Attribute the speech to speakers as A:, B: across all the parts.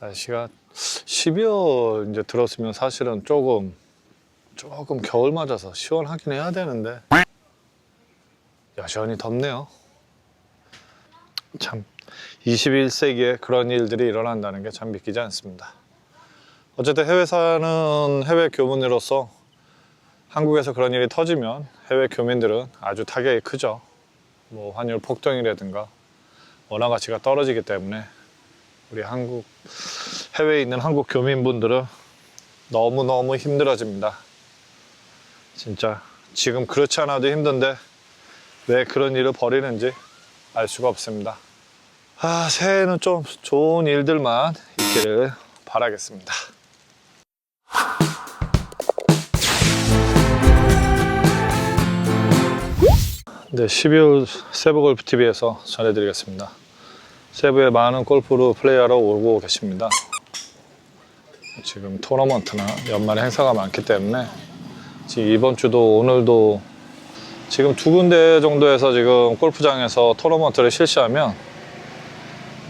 A: 날씨가 12월 이제 들었으면 사실은 조금 조금 겨울 맞아서 시원하긴 해야 되는데 여전히 덥네요. 참 21세기에 그런 일들이 일어난다는 게 참 믿기지 않습니다. 어쨌든 해외 사는 해외 교민으로서 한국에서 그런 일이 터지면 해외 교민들은 아주 타격이 크죠. 뭐 환율 폭등이라든가 원화 가치가 떨어지기 때문에 우리 한국 해외에 있는 한국 교민분들은 너무 너무 힘들어집니다. 진짜 지금 그렇지 않아도 힘든데 왜 그런 일을 벌이는지 알 수가 없습니다. 아 새해에는 좀 좋은 일들만 있기를 바라겠습니다. 네, 12월 세부 골프 TV에서 전해드리겠습니다. 세부에 많은 골프를 플레이하러 오고 계십니다. 지금 토너먼트나 연말 행사가 많기 때문에 지금 이번 주도 오늘도 지금 두 군데 정도에서 지금 골프장에서 토너먼트를 실시하면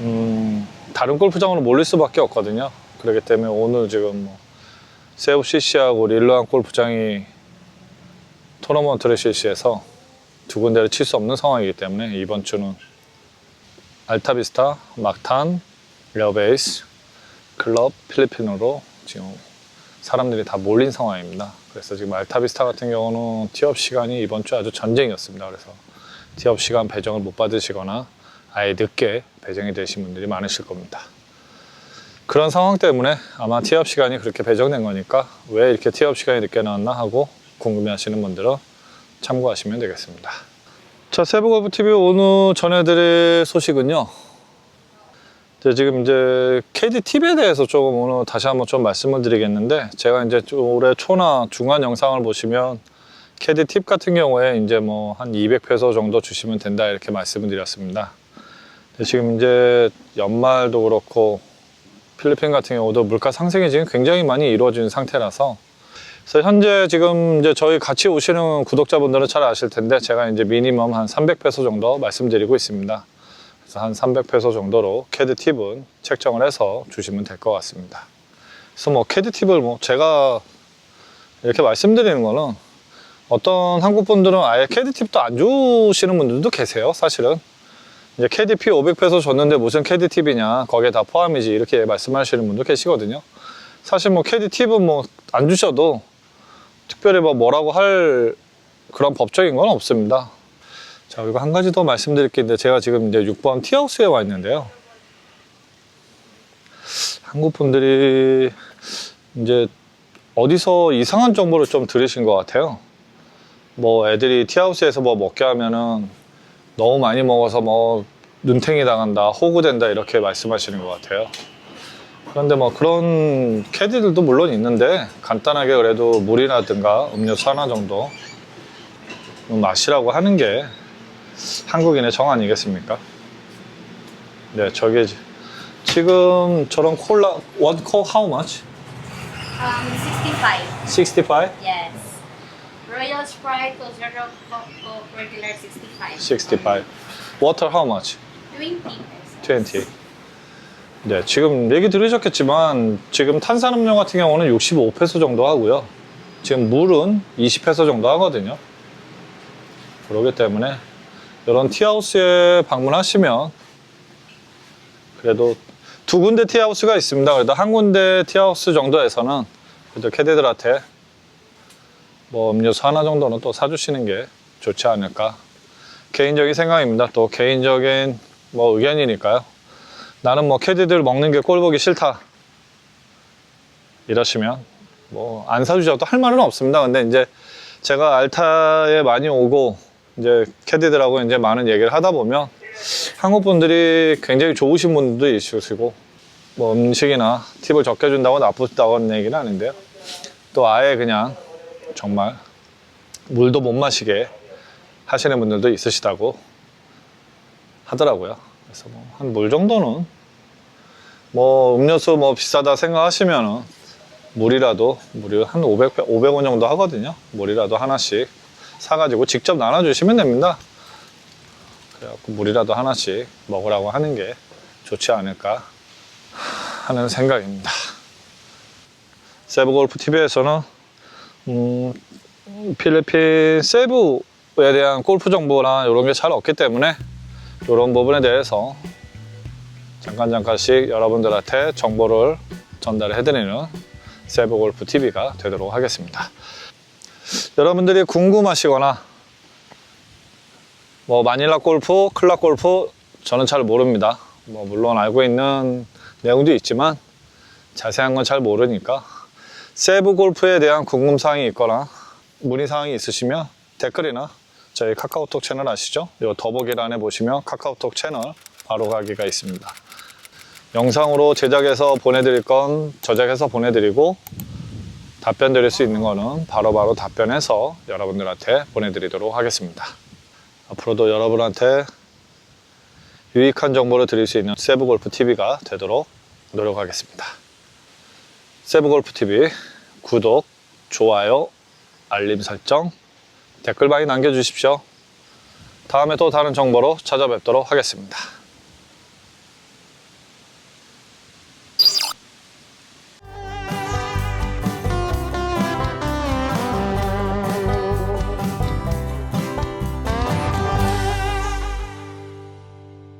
A: 음, 다른 골프장으로 몰릴 수밖에 없거든요. 그렇기 때문에 오늘 지금 뭐 세부 CC하고 릴러한 골프장이 토너먼트를 실시해서 두 군데를 칠 수 없는 상황이기 때문에 이번 주는 알타비스타, 막탄, 레어베이스, 클럽, 필리핀으로 지금 사람들이 다 몰린 상황입니다. 그래서 지금 알타비스타 같은 경우는 티업 시간이 이번 주 아주 전쟁이었습니다. 그래서 티업 시간 배정을 못 받으시거나 아예 늦게 배정이 되신 분들이 많으실 겁니다. 그런 상황 때문에 아마 티업 시간이 그렇게 배정된 거니까 왜 이렇게 티업 시간이 늦게 나왔나 하고 궁금해 하시는 분들은 참고하시면 되겠습니다. 자, 세부골프 TV 오늘 전해드릴 소식은요. 이제 지금 이제 KD 팁에 대해서 조금 오늘 다시 한번 좀 말씀을 드리겠는데 제가 이제 좀 올해 초나 중간 영상을 보시면 KD 팁 같은 경우에 이제 뭐 한 200페소 정도 주시면 된다 이렇게 말씀을 드렸습니다. 지금 이제 연말도 그렇고 필리핀 같은 경우도 물가 상승이 지금 굉장히 많이 이루어진 상태라서 그래서 현재 지금 이제 저희 같이 오시는 구독자분들은 잘 아실 텐데 제가 이제 미니멈 한 300페소 정도 말씀드리고 있습니다. 그래서 한 300페소 정도로 캐드 팁은 책정을 해서 주시면 될 것 같습니다. 그래서 뭐 캐드 팁을 뭐 제가 이렇게 말씀드리는 거는 어떤 한국 분들은 아예 캐드 팁도 안 주시는 분들도 계세요. 사실은 이제 KDP 500페소 줬는데 무슨 캐디 팁이냐 거기에 다 포함이지 이렇게 말씀하시는 분도 계시거든요. 사실 뭐 캐디 팁은 뭐 안 주셔도 특별히 뭐 뭐라고 할 그런 법적인 건 없습니다. 자, 그리고 한 가지 더 말씀드릴 게 있는데 제가 지금 이제 6번 티하우스에 와 있는데요. 한국 분들이 이제 어디서 이상한 정보를 좀 들으신 것 같아요. 뭐 애들이 티하우스에서 뭐 먹게 하면은 너무 많이 먹어서 뭐 눈탱이 당한다, 호구된다 이렇게 말씀하시는 것 같아요. 그런데 뭐 그런 캐디들도 물론 있는데 간단하게 그래도 물이라든가 음료수 하나 정도 마시라고 하는 게 한국인의 정 아니겠습니까? 네, 저게 지- 지금 저런 콜라 one coke how much?
B: Um, 65.
A: 65?
B: Yes. Royal Sprite, Coke Zero, Coke, regular 65.
A: 65. Water how much?
B: 20 pesos.
A: 20. 네, 지금 얘기 들으셨겠지만 지금 탄산음료 같은 경우는 65페소 정도 하고요. 지금 물은 20페소 정도 하거든요. 그렇기 때문에 이런 티하우스에 방문하시면 그래도 두 군데 티하우스가 있습니다. 그래도 한 군데 티하우스 정도에서는 그래도 캐디들한테 뭐 음료수 하나 정도는 또 사주시는 게 좋지 않을까. 개인적인 생각입니다. 또 개인적인 뭐 의견이니까요. 나는 뭐 캐디들 먹는 게 꼴 보기 싫다. 이러시면 뭐 안 사주셔도 할 말은 없습니다. 근데 이제 제가 알타에 많이 오고 이제 캐디들하고 이제 많은 얘기를 하다 보면 한국 분들이 굉장히 좋으신 분들도 있으시고 뭐 음식이나 팁을 적게 준다고 나쁘다고 얘기는 아닌데요. 또 아예 그냥 정말 물도 못 마시게 하시는 분들도 있으시다고 하더라고요. 그래서 뭐 한 물 정도는 뭐 음료수 뭐 비싸다 생각하시면은 물이라도 물이 한 500, 500원 정도 하거든요. 물이라도 하나씩 사가지고 직접 나눠주시면 됩니다. 그래갖고 물이라도 하나씩 먹으라고 하는 게 좋지 않을까. 하는 생각입니다. 세부 골프 TV에서는 음, 필리핀 세부에 대한 골프 정보나 이런 게 잘 없기 때문에 이런 부분에 대해서 잠깐 잠깐씩 여러분들한테 정보를 전달해 드리는 세부 골프 TV가 되도록 하겠습니다. 여러분들이 궁금하시거나 뭐 마닐라 골프, 클럽 골프 저는 잘 모릅니다. 뭐 물론 알고 있는 내용도 있지만 자세한 건 잘 모르니까 세부 골프에 대한 궁금 사항이 있거나 문의 사항이 있으시면 댓글이나 저희 카카오톡 채널 아시죠? 이 더보기란에 보시면 카카오톡 채널 바로 가기가 있습니다. 영상으로 제작해서 보내드릴 건 저작해서 보내드리고 답변 드릴 수 있는 거는 바로바로 답변해서 여러분들한테 보내드리도록 하겠습니다. 앞으로도 여러분한테 유익한 정보를 드릴 수 있는 세부골프 TV가 되도록 노력하겠습니다. 세부골프 TV 구독, 좋아요, 알림 설정, 댓글 많이 남겨주십시오. 다음에 또 다른 정보로 찾아뵙도록 하겠습니다.